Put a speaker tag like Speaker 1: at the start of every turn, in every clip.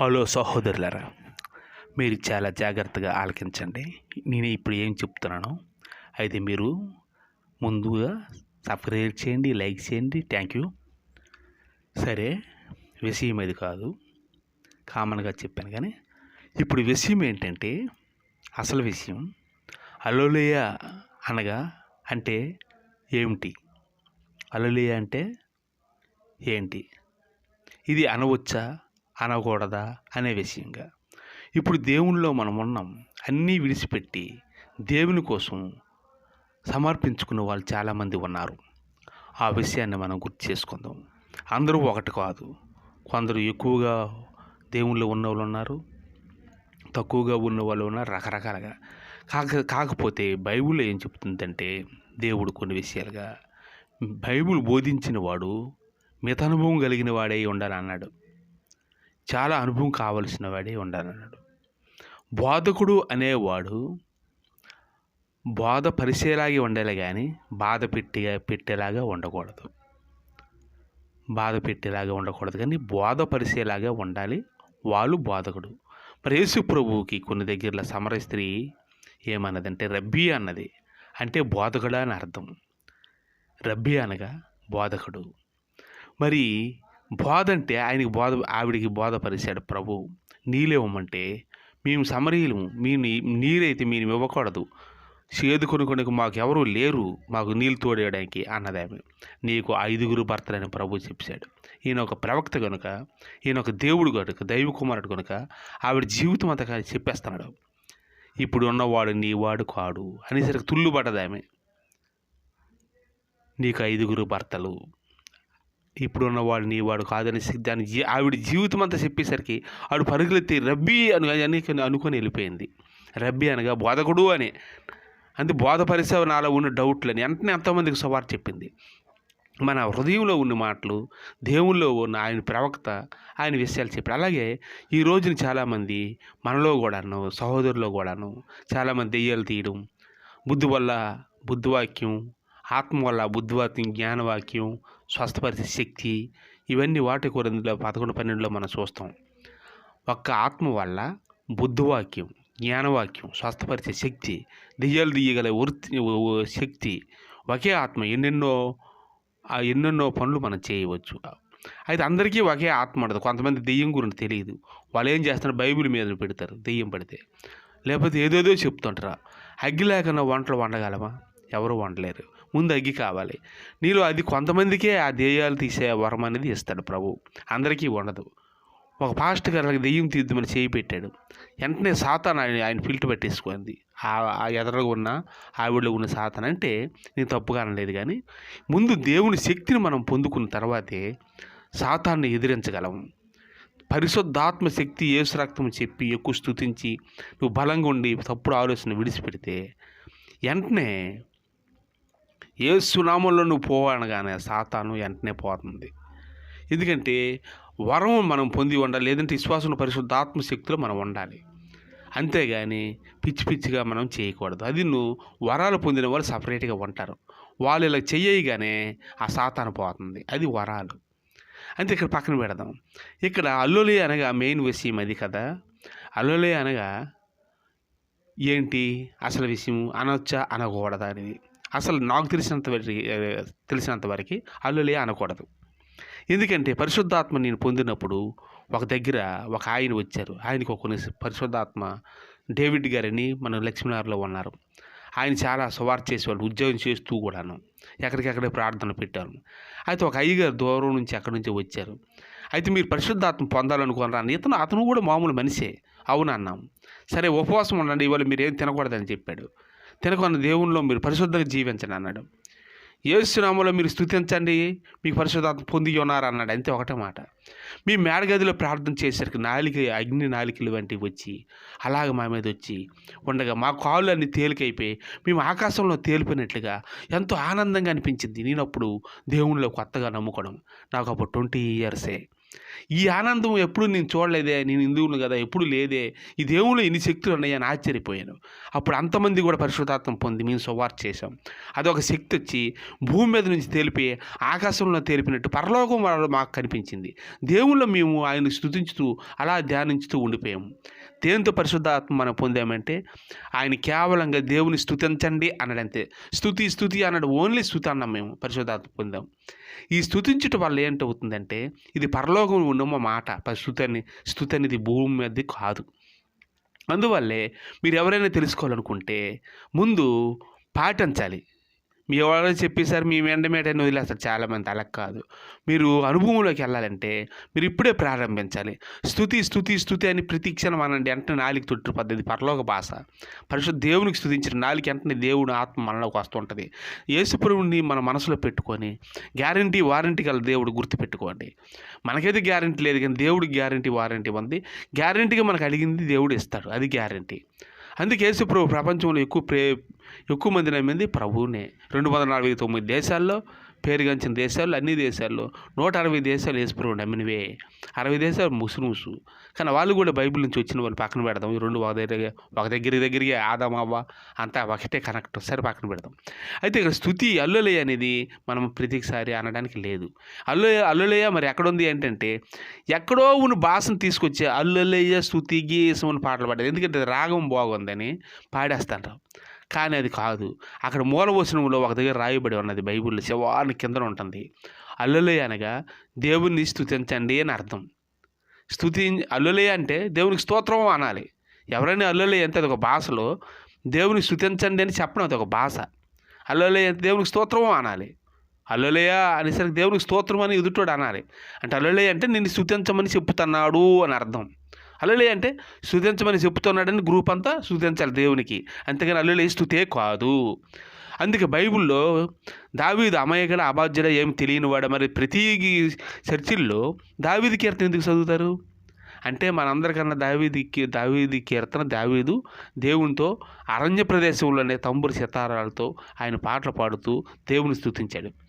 Speaker 1: Hello సహోదరులారా మీరు చాలా జాగ్రత్తగా ఆలకించండి. నేను ఇప్పుడు ఏం చెప్తున్నాను అయితే మీరు ముందుగా సబ్స్క్రైబ్ చేయండి లైక్ చేయండి థ్యాంక్ యూ. సరే విషయం అది కాదు కామన్గా చెప్పాను కానీ ఇప్పుడు విషయం ఏంటంటే అసలు విషయం అలోలేయ అనగా అంటే ఏమిటి? అలోలేయ అంటే ఏంటి? ఇది అనవచ్చా? అనకూడదా అనే విషయంగా. ఇప్పుడు దేవునిలో మనం ఉన్నాం. అన్నీ విడిచిపెట్టి దేవుని కోసం సమర్పించుకున్న వాళ్ళు చాలామంది ఉన్నారు. ఆ విషయాన్ని మనం గుర్తు చేసుకుందాం. అందరూ ఒకటి కాదు. కొందరు ఎక్కువగా దేవుళ్ళు ఉన్న వాళ్ళు ఉన్నారు. తక్కువగా ఉన్న వాళ్ళు ఉన్నారు రకరకాలుగా. కాక కాకపోతే బైబిల్లో ఏం చెప్తుందంటే దేవుడు కొన్ని విషయాలుగా బైబిల్ బోధించిన వాడు మితానుభవం కలిగిన వాడై ఉండాలన్నాడు. చాలా అనుభవం కావలసిన వాడే ఉండాలన్నాడు. బోధకుడు అనేవాడు బోధ పరిచేలాగే ఉండాలి కానీ బాధ పెట్టిగా పెట్టేలాగా ఉండకూడదు. బాధ పెట్టేలాగా ఉండకూడదు కానీ బోధ పరిచేలాగా ఉండాలి. వాళ్ళు బోధకుడు. మరి యేసు ప్రభువుకి కొన్ని దగ్గరలో సమర స్త్రీ ఏమన్నదంటే రబ్బీ అన్నది. అంటే బోధకుడు అని అర్థం. రబ్బీ అనగా బోధకుడు. మరి బోధ అంటే ఆయనకి బోధ ఆవిడికి బోధపరిచాడు ప్రభు. నీళ్ళివ్వమంటే మేము సమరీలము మీ నీరైతే మేము ఇవ్వకూడదు చేదు కొనుక్కొనికి మాకు ఎవరూ లేరు. మాకు నీళ్ళు తోడేయడానికి అన్నదామె. నీకు ఐదుగురు భర్తలని ప్రభు చెప్పాడు. ఈయన ఒక ప్రవక్త కనుక ఈయన ఒక దేవుడు కనుక దైవ కుమారుడు కనుక ఆవిడ జీవితం అంతగా చెప్పేస్తున్నాడు. ఇప్పుడు ఉన్నవాడు నీ వాడు కాడు అనేసరికి తుళ్ళు పడ్డదామె నీకు ఐదుగురు భర్తలు ఇప్పుడున్న వాడిని వాడు కాదని దాని ఆవిడ జీవితం అంతా చెప్పేసరికి ఆవిడ పరుగులెత్తి రబ్బీ అని అని అనుకొని వెళ్ళిపోయింది. రబ్బీ అనగా బోధకుడు అని. అంతే బోధపరిసే నాలో ఉన్న డౌట్లని వెంటనే ఎంతోమందికి సువార్ చెప్పింది. మన హృదయంలో ఉన్న మాటలు దేవుల్లో ఉన్న ఆయన ప్రవక్త ఆయన విషయాలు చెప్పారు. అలాగే ఈ రోజున చాలామంది మనలో కూడాను సహోదరులో కూడాను చాలామంది దెయ్యాలు తీయడం బుద్ధి వల్ల బుద్ధివాక్యం ఆత్మ వల్ల బుద్ధివాక్యం జ్ఞానవాక్యం స్వస్థపరిచే శక్తి ఇవన్నీ వాటి కొరిందులో పదకొండు పన్నెండులో మనం చూస్తాం. ఒక్క ఆత్మ వల్ల బుద్ధివాక్యం జ్ఞానవాక్యం స్వస్థపరిచే శక్తి దెయ్యాలు దియ్యగల వృత్తి శక్తి ఒకే ఆత్మ ఎన్నెన్నో ఎన్నెన్నో పనులు మనం చేయవచ్చు. అయితే అందరికీ ఒకే ఆత్మ ఉండదు. కొంతమంది దెయ్యం గురించి తెలియదు. వాళ్ళు ఏం చేస్తారు? బైబిల్ మీద పెడతారు దెయ్యం పడితే. లేకపోతే ఏదేదో చెప్తుంటారా. అగ్గి లేకుండా వంటలు వండగలమా? ఎవరు వండలేరు. ముందు అగ్గి కావాలి. నీలో అది కొంతమందికే ఆ దెయ్యాలు తీసే వరం అనేది ఇస్తాడు ప్రభు. అందరికీ ఉండదు. ఒక పాస్ట్ గారికి దెయ్యం తీద్దామని చేయి పెట్టాడు. వెంటనే సాతాన్ ఆయన ఆయన ఫిల్ట్ పెట్టేసుకుంది. ఆ ఎదరలో ఉన్న ఆవిడలో ఉన్న సాతాన్ అంటే నేను తప్పుగా అనలేదు కానీ ముందు దేవుని శక్తిని మనం పొందుకున్న తర్వాతే సాతాన్ని ఎదిరించగలం. పరిశుద్ధాత్మ శక్తి ఏసురక్తం చెప్పి ఎక్కువ స్థుతించి నువ్వు బలంగా ఉండి తప్పుడు ఆలోచన విడిచిపెడితే వెంటనే ఏ సునామంలో నువ్వు పోవనగానే సాతాను వెంటనే పోతుంది. ఎందుకంటే వరం మనం పొంది ఉండాలి లేదంటే విశ్వాసం పరిశుద్ధాత్మ శక్తిలో మనం ఉండాలి. అంతేగాని పిచ్చి పిచ్చిగా మనం చేయకూడదు. అది నువ్వు వరాలు పొందిన వాళ్ళు సపరేట్గా ఉంటారు. వాళ్ళు ఇలా చెయ్యగానే ఆ సాతాను పోతుంది. అది వరాలు. అంతే ఇక్కడ పక్కన పెడదాం. ఇక్కడ అల్లులి అనగా మెయిన్ విషయం అది కదా. అల్లులి అనగా ఏంటి? అసలు విషయం అనొచ్చా? అనకూడదా అనేది. అసలు నాకు తెలిసినంత తెలిసినంత వరకు అల్లులే అనకూడదు. ఎందుకంటే పరిశుద్ధాత్మ నేను పొందినప్పుడు ఒక దగ్గర ఒక ఆయన వచ్చారు. ఆయనకు ఒక పరిశుద్ధాత్మ డేవిడ్ గారని మన లక్ష్మీనగర్లో ఉన్నారు. ఆయన చాలా సువార్ చేసేవాళ్ళు ఉద్యోగం చేస్తూ కూడాను ఎక్కడికెక్కడే ప్రార్థన పెట్టారు. అయితే ఒక అయ్యగారు దూరం నుంచి అక్కడి నుంచి వచ్చారు. అయితే మీరు పరిశుద్ధాత్మ పొందాలనుకున్నారా ఇతను అతను కూడా మామూలు మనిషే. అవును అన్నాం సరే ఉపవాసం ఉండండి ఇవాళ మీరు ఏం తినకూడదని చెప్పాడు. తినకున్న దేవుణ్ణిలో మీరు పరిశుద్ధంగా జీవించండి అన్నాడు. ఏసునామంలో మీరు స్థుతించండి మీకు పరిశుద్ధాత్మ పొంది ఉన్నారు అన్నాడు. అంతే ఒకటే మాట. మీ మేడగదిలో ప్రార్థన చేసరికి నాలిక అగ్ని నాలికలు వంటివి వచ్చి అలాగ మా మీద వచ్చి ఉండగా మా కాళ్ళు అన్ని తేలికైపోయి మేము ఆకాశంలో తేలిపోయినట్లుగా ఎంతో ఆనందంగా అనిపించింది. నేను అప్పుడు దేవుణ్ణిలో కొత్తగా నమ్ముకోవడం. నాకు అప్పుడు ట్వంటీ ఇయర్సే. ఈ ఆనందం ఎప్పుడు నేను చూడలేదే నేను హిందువులు కదా ఎప్పుడు లేదే. ఈ దేవుళ్ళు ఇన్ని శక్తులు ఉన్నాయని ఆశ్చర్యపోయాను. అప్పుడు అంతమంది కూడా పరిశుద్ధాత్మ పొంది మేము సువార్త చేశాం. అదొక శక్తి వచ్చి భూమి మీద నుంచి తెలిపి ఆకాశంలో తెలిపినట్టు పరలోకం వాళ్ళు మాకు కనిపించింది. దేవుళ్ళు మేము ఆయన స్థుతించుతూ అలా ధ్యానించుతూ ఉండిపోయాము దేంతో పరిశుద్ధాత్మ మనం పొందామంటే ఆయన కేవలంగా దేవుని స్తుతించండి అన్నాడంతే. స్తుతి స్థుతి అన్నాడు. ఓన్లీ స్థుతి అన్నాం మేము పరిశుద్ధాత్మ పొందాం. ఈ స్థుతించుట వల్ల ఏంటవుతుందంటే ఇది పరలోకం ఉండమ మాట ప- స్థుతి అని అనేది భూమి మీద కాదు. అందువల్లే మీరు ఎవరైనా తెలుసుకోవాలనుకుంటే ముందు పాటించాలి. మీ ఎవరైనా చెప్పేసారు మీ వెంటమేటని వదిలేస్తారు. చాలామంది అలా కాదు. మీరు అనుభవంలోకి వెళ్ళాలంటే మీరు ఇప్పుడే ప్రారంభించాలి. స్థుతి స్థుతి స్థుతి అని ప్రతిక్షణం అనండి. వెంటనే నాలుగు తొట్టు పద్ధతి. పరలోక భాష. పరిశుద్ధ దేవునికి స్థుతించిన నాలుగు వెంటనే దేవుడు ఆత్మ మనలోకి వస్తుంటుంది యేసుప్రభుని మన మనసులో పెట్టుకొని గ్యారంటీ వారంటీ గల దేవుడు గుర్తుపెట్టుకోండి. మనకైతే గ్యారంటీ లేదు కానీ దేవుడికి గ్యారంటీ వారంటీ ఉంది. గ్యారంటీగా మనకు అడిగింది దేవుడు ఇస్తాడు. అది గ్యారంటీ. అందుకే ఇప్పుడు ప్రపంచంలో ఎక్కువ ప్రే ఎక్కువ మంది నమ్మింది ప్రభువునే. రెండు వందల నలభై తొమ్మిది దేశాల్లో పేరుగాంచిన దేశాల్లో అన్ని దేశాల్లో నూట అరవై దేశాలు వేసుకుని నమ్మినవే. అరవై దేశాలు ముసుముసు కానీ వాళ్ళు కూడా బైబిల్ నుంచి వచ్చిన వాళ్ళు పక్కన పెడదాం. ఈ రెండు ఒక దగ్గర ఒక దగ్గర దగ్గరికి ఆదామవ్వ అంతా ఒకటే కనెక్ట్. సరే పక్కన పెడదాం. అయితే ఇక్కడ స్థుతి అల్లులయ అనేది మనం ప్రతిసారి అనడానికి లేదు. అల్లు అల్లులయ మరి ఎక్కడుంది ఏంటంటే ఎక్కడో ఉన్న భాషను తీసుకొచ్చి అల్లులయ్య స్థుతి గీసం అని పాటలు పాడేది. ఎందుకంటే రాగం బాగుందని పాడేస్తాను కానీ అది కాదు. అక్కడ మూలవచనంలో ఒక దగ్గర రాయబడి ఉన్నది బైబిల్లో. శివాని కింద ఉంటుంది. అల్లులయ్య అనగా దేవుణ్ణి స్థుతించండి అని అర్థం. స్థుతి అల్లులే అంటే దేవునికి స్తోత్రం అనాలి. ఎవరైనా అల్లులయ్య అంటే అది ఒక భాషలో దేవుని స్థుతించండి అని చెప్పడం అది ఒక భాష. అల్లులే అంటే దేవునికి స్తోత్రం అనాలి. అల్లులయ్య అనేసరికి దేవునికి స్తోత్రం అని ఎదుటోడు అనాలి. అంటే అల్లులయ్య అంటే నిన్ను స్థుతించమని చెప్తున్నాడు అని అర్థం. అల్లులయ్య అంటే స్థుతించమని చెప్తున్నాడని గ్రూప్ అంతా స్థుతించాలి దేవునికి. అంతేగాని అల్లులయ్య స్థుతే కాదు. అందుకే బైబిల్లో దావీదు అమాయకుడ అబాధ్యుడ ఏం తెలియనివాడు మరి ప్రతి చర్చిల్లో దావీది కీర్తన ఎందుకు చదువుతారు? అంటే మనందరికన్నా దావీది దావీది కీర్తన దావీదు దేవునితో అరణ్య ప్రదేశంలోనే తంబురు సితారాలతో ఆయన పాటలు పాడుతూ దేవుని స్థుతించాడు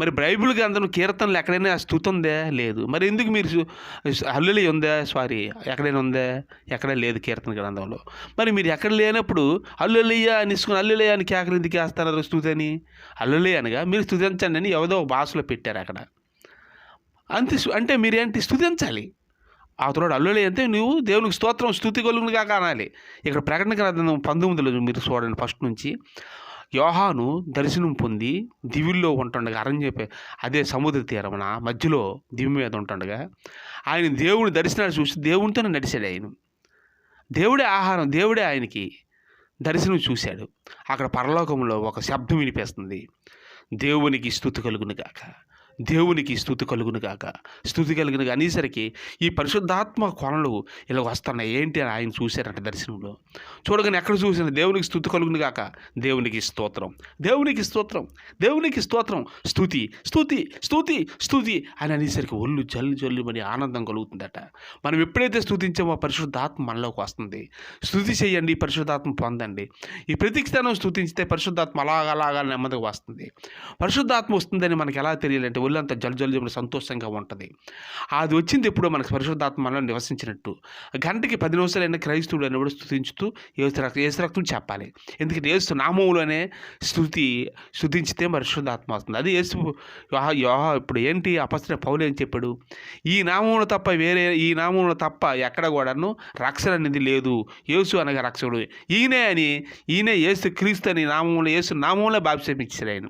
Speaker 1: మరి బైబిల్ గ్రంథం కీర్తనలు ఎక్కడైనా స్థుతి ఉందా లేదు. మరి ఎందుకు మీరు హల్లులి ఉందా? సారీ ఎక్కడైనా ఉందా? ఎక్కడ లేదు కీర్తన గ్రంథంలో. మరి మీరు ఎక్కడ లేనప్పుడు అల్లులియ అని ఇసుకుని అల్లులయ్య అని కేకలు ఎందుకు వేస్తున్నారు స్థుతి అని అల్లులి అనగా మీరు స్థుతించండి అని ఏదో ఒక భాషలో పెట్టారు అక్కడ. అంతే అంటే అంటే మీరేంటి స్థుతించాలి? ఆ తర్వాత అల్లులే అంటే నువ్వు దేవునికి స్తోత్రం స్థుతి కలుగునిగా కానాలి ఇక్కడ ప్రకటన గ్రంథం పంతొమ్మిదిలో మీరు చూడండి ఫస్ట్ నుంచి. యోహాను దర్శనం పొంది దివిల్లో ఉంటుండగా అరణ్య అదే సముద్ర తీరమున మధ్యలో దివి మీద ఉంటుండగా ఆయన దేవుని దర్శనాలు చూసి దేవునితోనే నడిచాడు ఆయన. దేవుడే ఆహారం దేవుడే ఆయనకి దర్శనం చూశాడు. అక్కడ పరలోకంలో ఒక శబ్దం వినిపిస్తుంది. దేవునికి స్థుతి కలుగునుగాక దేవునికి స్థుతి కలుగునుగాక స్థుతి కలిగిన అనేసరికి ఈ పరిశుద్ధాత్మ కొనలు ఇలా వస్తున్నాయి. ఏంటి అని ఆయన చూశారంట దర్శనంలో. చూడగానే ఎక్కడ చూసిన దేవునికి స్థుతి కలుగునుగాక దేవునికి స్తోత్రం. దేవునికి స్తోత్రం. దేవునికి స్తోత్రం. స్థుతి స్థుతి స్థుతి స్థుతి అని అనేసరికి ఒళ్ళు జల్లు జల్లుమని ఆనందం కలుగుతుందట. మనం ఎప్పుడైతే స్థుతించామో పరిశుద్ధాత్మ మనలోకి వస్తుంది. స్థుతి చేయండి పరిశుద్ధాత్మ పొందండి. ఈ ప్రతిక్షణం స్థుతించితే పరిశుద్ధాత్మ అలాగ అలాగా నెమ్మదిగా వస్తుంది. పరిశుద్ధాత్మ వస్తుందని మనకి ఎలా తెలియాలంటే ఒళ్ళంతా జల్ సంతోషంగా ఉంటుంది. అది వచ్చింది ఎప్పుడో మనకు పరిశుద్ధాత్మలో నివసించినట్టు. గంటకి పది నిమిషాలైనా క్రైస్తవుడు కూడా స్థుతించుతూ ఏసు రక్తం ఏసు రక్తం చెప్పాలి. ఎందుకంటే ఏసు నామంలోనే స్థుతి స్థుతించితే పరిశుద్ధాత్మ వస్తుంది. అది ఏసు ఇప్పుడు ఏంటి అపస్త్ర పౌలు ఏం చెప్పాడు? ఈ నామంలో తప్ప వేరే ఈ నామంలో తప్ప ఎక్కడ కూడాను రక్షణ అనేది లేదు. యేసు అనగా రక్షకుడు. ఈయనే అని ఈయనే ఏసు క్రీస్తు అని నామంలో యేసు నామంలో బాప్సేపించారు ఆయన.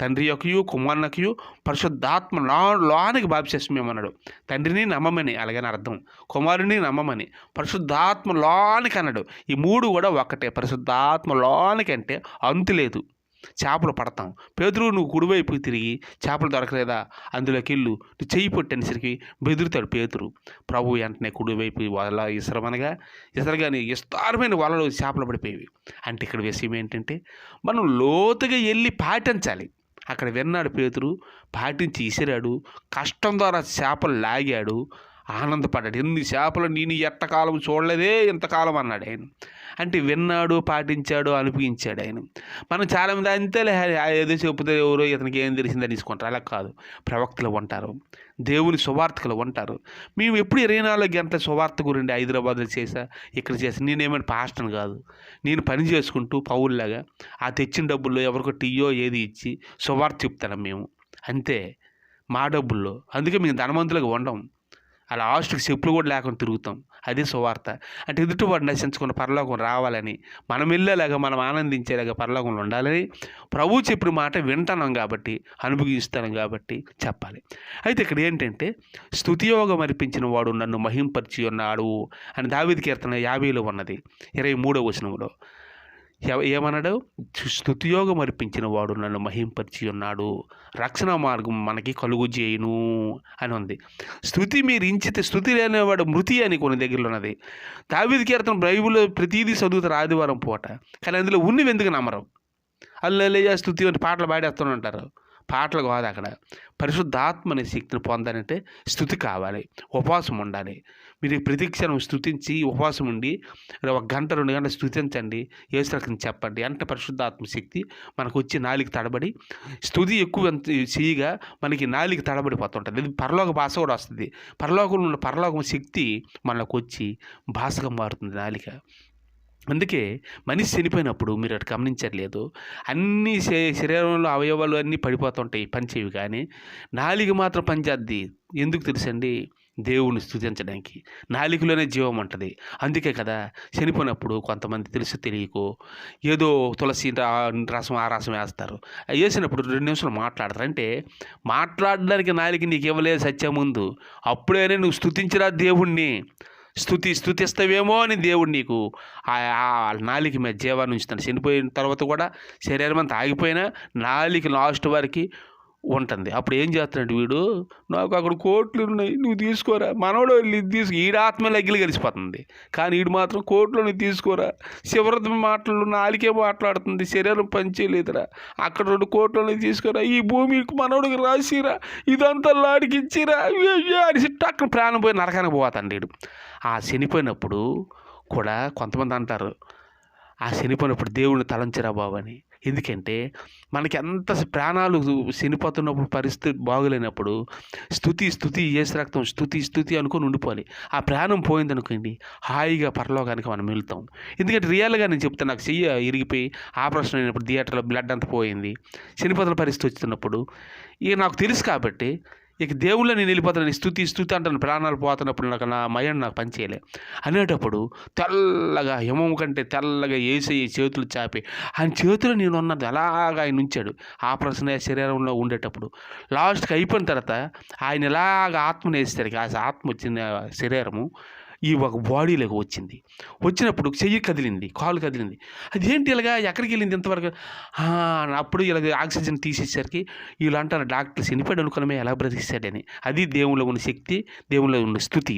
Speaker 1: తండ్రి యొక్కయు కుమారునకయు పరిశుద్ధాత్మ లో లోనికి బాప్సేసమేమన్నాడు తండ్రిని నమ్మమని అలాగని అర్థం. కుమారుని నమ్మమని పరిశుద్ధాత్మ లోనికి అన్నాడు. ఈ మూడు కూడా ఒక్కటే పరిశుద్ధాత్మ లోనికి అంటే అంతు లేదు. చేపలు పడతాం. పేదరు నువ్వు కుడివైపుకి తిరిగి చేపలు దొరకలేదా? అందులోకి వెళ్ళు. నువ్వు చేయి పొట్టనేసరికి బెదురుతాడు పేతురు. ప్రభు వెంటనే కుడివైపు వల ఇసరమనగా ఇసరగాని విస్తారమైన వలలో చేపలు పడిపోయేవి. అంటే ఇక్కడ విషయం ఏంటంటే మనం లోతుగా వెళ్ళి పాటించాలి. అక్కడ విన్నాడు పేతురు. పాటించి ఇసిరాడు కష్టం ద్వారా చేపలు లాగాడు. ఆనందపడ్డాడు. ఎన్ని చేపలు నేను ఎట్టకాలం చూడలేదే ఇంతకాలం అన్నాడు ఆయన. అంటే విన్నాడు పాటించాడు అనిపించాడు ఆయన. మనం చాలామంది అంతేలే. ఏదో చెబితే ఎవరో ఇతనికి ఏం తెలిసిందని తీసుకుంటారు. అలా కాదు. ప్రవక్తలు ఉంటారు. దేవుని సువార్తకులు ఉంటారు మేము ఎప్పుడు ఇరవై నాలుగు గంటల సువార్త గురండి హైదరాబాద్లో చేసా ఇక్కడ చేసా నేనేమైనా పాస్టర్ని కాదు. నేను పని చేసుకుంటూ పౌరులాగా ఆ తెచ్చిన డబ్బుల్లో ఎవరికో టీయో ఏది ఇచ్చి సువార్త చెప్తాను మేము. అంతే మా డబ్బుల్లో. అందుకే మేము ధనవంతులుగా ఉండం. అలా ఆస్ట్కి చెప్పులు కూడా లేకుండా తిరుగుతాం. అదే సువార్త. అంటే ఎదుటివాడు నశించుకున్న పరలోకం రావాలని మనం వెళ్ళేలాగా మనం ఆనందించేలాగా పరలోకంలో ఉండాలని ప్రభు చెప్పిన మాట వింటున్నాం కాబట్టి అనుభవిస్తాను కాబట్టి చెప్పాలి. అయితే ఇక్కడ ఏంటంటే స్థుతియోగం అర్పించిన వాడు నన్ను మహింపరిచి ఉన్నాడు అని దావిది కీర్తన యాభైలో ఉన్నది. ఇరవై మూడో వచనంలో. ఏమన్నాడు? స్థుతియోగం అర్పించిన వాడు నన్ను మహింపరిచి ఉన్నాడు. రక్షణ మార్గం మనకి కలుగు చేయను అని ఉంది. స్థుతి మీరు ఇంచితే స్థుతి లేనివాడు మృతి అని కొన్ని దగ్గరలో ఉన్నది. దావిది కీర్తన బైబిల్లో ప్రతిదీ చదువుతారు ఆదివారం పూట. కానీ అందులో ఉన్నవి ఎందుకు నమ్మరు? అల్లెలయ్య స్థుతి అని పాటలు పాడేస్తూనే ఉంటారు పాటలు కాదు అక్కడ. పరిశుద్ధాత్మ అనే శక్తిని పొందాలంటే స్థుతి కావాలి. ఉపవాసం ఉండాలి. మీరు ప్రతిక్షణం స్థుతించి ఉపవాసం ఉండి ఒక గంట రెండు గంటలు స్థుతించండి ఏసురకం చెప్పండి. అంటే పరిశుద్ధాత్మ శక్తి మనకు వచ్చి నాలుగు తడబడి స్థుతి ఎక్కువ ఎంత చేయగా మనకి నాలుగు తడబడిపోతుంటుంది. ఇది పరలోక భాష కూడా వస్తుంది. పరలోకంలో ఉన్న పరలోకం శక్తి మనకు వచ్చి భాషగా మారుతుంది నాలిక. అందుకే మనిషి చనిపోయినప్పుడు మీరు అటు గమనించట్లేదు. అన్ని శరీరంలో అవయవాలు అన్నీ పడిపోతుంటాయి పనిచేవి కానీ నాలిక మాత్రం పనిచేద్ది. ఎందుకు తెలుసండి? దేవుని స్థుతించడానికి. నాలికలోనే జీవం ఉంటుంది. అందుకే కదా చనిపోయినప్పుడు కొంతమంది తెలుసు తెలియకో. ఏదో తులసి రా- రసం ఆ రసం వేస్తారు. వేసినప్పుడు రెండు నిమిషాలు మాట్లాడతారు. అంటే మాట్లాడడానికి నాలిక నీకు ఇవ్వలేదు సత్యం ముందు. అప్పుడైనా నువ్వు స్థుతించరా దేవుణ్ణి. స్థుతి స్థుతిస్తావేమో అని దేవుడు నీకు ఆ ఆ నాలిక మీద జీవాన్ని ఉంచుతాను చనిపోయిన తర్వాత కూడా శరీరం అంతా ఆగిపోయినా నాలిక లాస్ట్ వరకు ఉంటుంది. అప్పుడు ఏం చేస్తున్నాడు వీడు? నాకు అక్కడ కోట్లు ఉన్నాయి నువ్వు తీసుకోరా. మనోడు వెళ్ళి ఇది తీసు ఈడ ఆత్మ లగ్గిలు కలిసిపోతుంది కానీ ఈడు మాత్రం కోట్లు నువ్వు తీసుకోరా. శివరథ మాటలు నాలికే మాట్లాడుతుంది శరీరం పనిచేయలేదురా. అక్కడ రెండు కోట్లని తీసుకోరా. ఈ భూమికి మనోడికి రాసిరా. ఇదంతా లాడికి ఇచ్చిరా అయ్యయ్యో అక్కడ ప్రాణం పోయి నరకానికి పోతాడు వీడు ఆ చనిపోయినప్పుడు కూడా కొంతమంది అంటారు ఆ చనిపోయినప్పుడు దేవుడిని తలంచరా బాబు అని. ఎందుకంటే మనకి ఎంత ప్రాణాలు చనిపోతున్నప్పుడు పరిస్థితి బాగులేనప్పుడు స్థుతి స్థుతి ఏసు రక్తం స్థుతి స్థుతి అనుకొని ఉండిపోవాలి. ఆ ప్రాణం పోయిందనుకోండి హాయిగా పరలోకానికి మనం వెళ్తాం. ఎందుకంటే రియల్గా నేను చెప్తాను నాకు చెయ్యి ఇరిగిపోయి ఆపరేషన్ అయినప్పుడు థియేటర్లో బ్లడ్ అంతా పోయింది. చనిపోతున్న పరిస్థితి వచ్చినప్పుడు ఇక నాకు తెలుసు కాబట్టి ఇక దేవుళ్ళ నేను వెళ్ళిపోతాను స్థుతి స్థుతి అంటాను ప్రాణాలు పోతున్నప్పుడు నాకు నా మయం నాకు పనిచేయలే అనేటప్పుడు తెల్లగా హిమం కంటే తెల్లగా వేసి చేతులు చాపి ఆయన చేతులు నేను ఉన్నది అలాగా ఆయన ఉంచాడు. ఆ ప్రశ్న శరీరంలో ఉండేటప్పుడు లాస్ట్కి అయిపోయిన తర్వాత ఆయన ఇలాగ ఆత్మను వేసేసరికి ఆ ఆత్మ వచ్చిన శరీరము ఈ ఒక బాడీలోకి వచ్చింది. వచ్చినప్పుడు చెయ్యి కదిలింది కాలు కదిలింది. అదేంటి ఇలాగా ఎక్కడికి వెళ్ళింది ఇంతవరకు? అప్పుడు ఇలాగ ఆక్సిజన్ తీసేసరికి వీళ్ళు అంటారు డాక్టర్ చనిపోయాడు అనుకున్నమే ఎలా బ్రతికిస్తాడని. అది దేవుళ్ళో ఉన్న శక్తి దేవుళ్ళో ఉన్న స్థుతి.